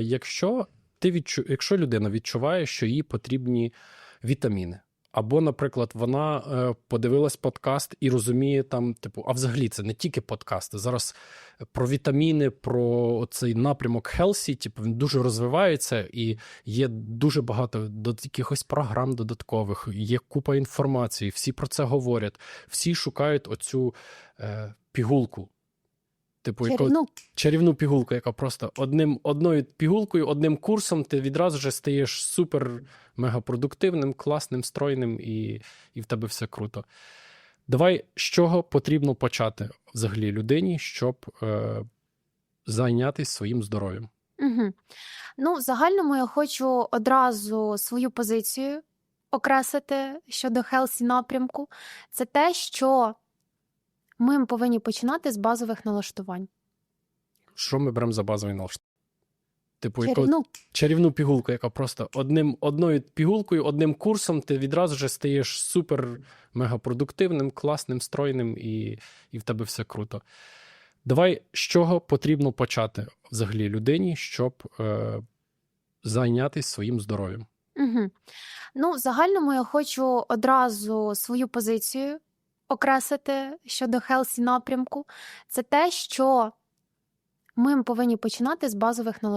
Якщо ти відчу... якщо людина відчуває, що їй потрібні вітаміни, або, наприклад, вона е, подивилась подкаст і розуміє там, типу, а взагалі це не тільки подкасти. Зараз про вітаміни, про цей напрямок Healthy, типу, він дуже розвивається і є дуже багато до якихось програм додаткових, є купа інформації, всі про це говорять, всі шукають оцю е, пігулку. Типу, яку, Чарівну. чарівну пігулку, яка просто одним, одною пігулкою, одним курсом ти відразу ж стаєш супер мегапродуктивним, класним, стройним, і, і в тебе все круто. Давай з чого потрібно почати взагалі людині, щоб е, зайнятися своїм здоров'ям? Угу. Ну, в загальному я хочу одразу свою позицію окреслити щодо Хелсі напрямку. Це те, що ми повинні починати з базових налаштувань. Що ми беремо за базовий налаштунок? Типу, яку, Чарівну. чарівну пігулку, яка просто одним, одною пігулкою, одним курсом ти відразу ж стаєш супер мегапродуктивним, класним, стройним, і, і в тебе все круто. Давай з чого потрібно почати взагалі людині, щоб е, зайнятися своїм здоров'ям? Угу. Ну, в загальному я хочу одразу свою позицію окреслити щодо Хелсі напрямку. Це те, що ми повинні починати з базових налаштувань.